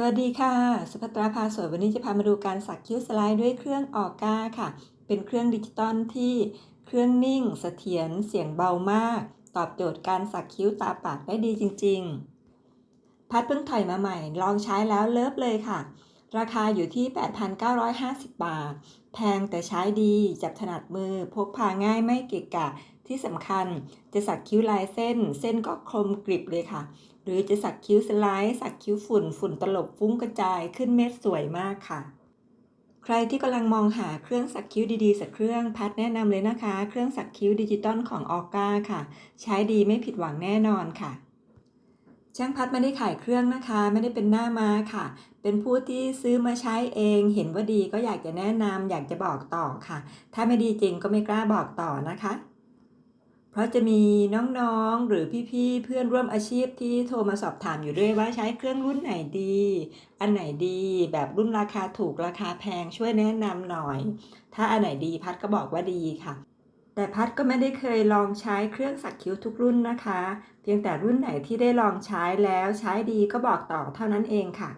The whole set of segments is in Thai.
สวัสดีค่ะ สุภัตราภาสวยวันนี้จะพามาดูการสักคิ้วสไลด์ด้วยเครื่องออก้าค่ะ เป็นเครื่องดิจิตอลที่เครื่องนิ่งเสถียรเสียงเบามาก ตอบโจทย์การสักคิ้วตาปากได้ดีจริง ๆ พัดเพิ่งถอยมาใหม่ ลองใช้แล้วเลิฟเลยค่ะ ราคาอยู่ที่ 8,950 บาท แพงแต่ใช้ดี จับถนัดมือพกพาง่ายไม่เกะกะ ที่สำคัญจะสักคิ้วลายเส้น เส้นก็คมกริบเลยค่ะ หรือจะสักคิ้วสไลด์สักคิ้วฝุ่น ฝุ่นตลบฟุ้งกระจายขึ้นเม็ดสวยมากค่ะ ใครที่กำลังมองหาเครื่องสักคิ้วดีๆ สักเครื่องพัดแนะนำเลยนะคะ เครื่องสักคิ้วดิจิตอลของออก้าค่ะ ใช้ดีไม่ผิดหวังแน่นอนค่ะช่างพัดไม่ได้ขายเครื่องนะคะ ไม่ได้เป็นหน้าม้าค่ะ เป็นผู้ที่ซื้อมาใช้เอง เห็นว่าดีก็อยากจะแนะนำอยากจะบอกต่อค่ะ ถ้าไม่ดีจริงก็ไม่กล้าบอกต่อนะคะ ราะจะมีน้องๆ หรือพี่ๆ เพื่อนร่วมอาชีพที่โทรมาสอบถามอยู่ด้วยว่าใช้เครื่องรุ่นไหนดี อันไหนดี แบบรุ่นราคาถูกราคาแพงช่วยแนะนำหน่อย ถ้าอันไหนดีพัดก็บอกว่าดีค่ะ แต่พัดก็ไม่ได้เคยลองใช้เครื่องสักคิ้วทุกรุ่นนะคะ เพียงแต่รุ่นไหนที่ได้ลองใช้แล้วใช้ดีก็บอกต่อเท่านั้นเองค่ะ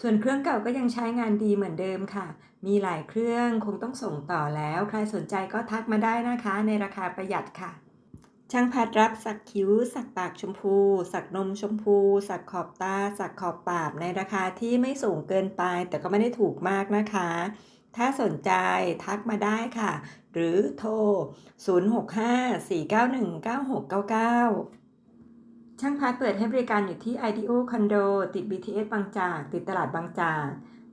ส่วนเครื่องเก่าก็ยังใช้งานดีเหมือนเดิมค่ะ มีหลายเครื่องคงต้องส่งต่อแล้ว ใครสนใจก็ทักมาได้นะคะ ในราคาประหยัดค่ะ ช่างพัดรับสักคิ้ว สักปากชมพู สักนมชมพู สักขอบตา สักขอบปากในราคาที่ไม่สูงเกินไป แต่ก็ไม่ได้ถูกมากนะคะ ถ้าสนใจทักมาได้ค่ะ หรือโทร 065-491-9699 ช่างพัดเปิดให้บริการอยู่ที่ ido คอนโดติด BTS บางจาก ติดตลาดบางจาก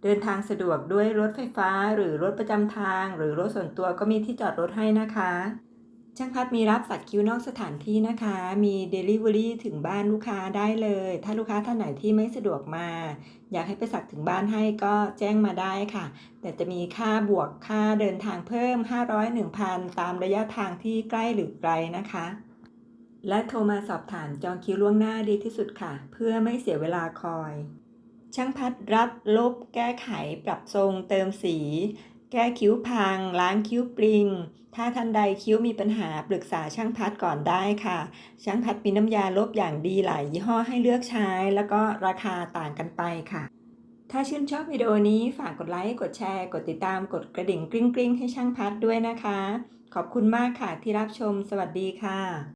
เดินทางสะดวกด้วยรถไฟฟ้า หรือรถประจำทาง หรือรถส่วนตัวก็มีที่จอดรถให้นะคะ ช่างพัดมีรับสักคิ้วนอกสถานที่นะคะ มี Delivery ถึงบ้านลูกค้าได้เลย ถ้าลูกค้าท่านไหนที่ไม่สะดวกมา อยากให้ไปสักถึงบ้านให้ก็แจ้งมาได้ค่ะ แต่จะมีค่าบวกค่าเดินทางเพิ่ม 500 1,000 ตามระยะทางที่ใกล้หรือไกลนะคะ และโทรมาสอบถามจองคิวล่วงหน้าดีที่สุดค่ะ เพื่อไม่เสียเวลาคอย ช่างพัดรับลบ แก้ไขปรับทรงเติมสี แก้คิ้วพัง ล้างคิ้วปลิง ถ้าท่านใดคิ้วมีปัญหาปรึกษาช่างพัดก่อนได้ค่ะ ช่างพัดมีน้ำยาลบอย่างดีหลายยี่ห้อให้เลือกใช้ แล้วก็ราคาต่างกันไปค่ะ ถ้าชื่นชอบวิดีโอนี้ฝากกดไลค์กดแชร์ กดติดตามกดกระดิ่งกริ๊งกริ๊งให้ช่างพัดด้วยนะคะ ขอบคุณมากค่ะที่รับชม สวัสดีค่ะ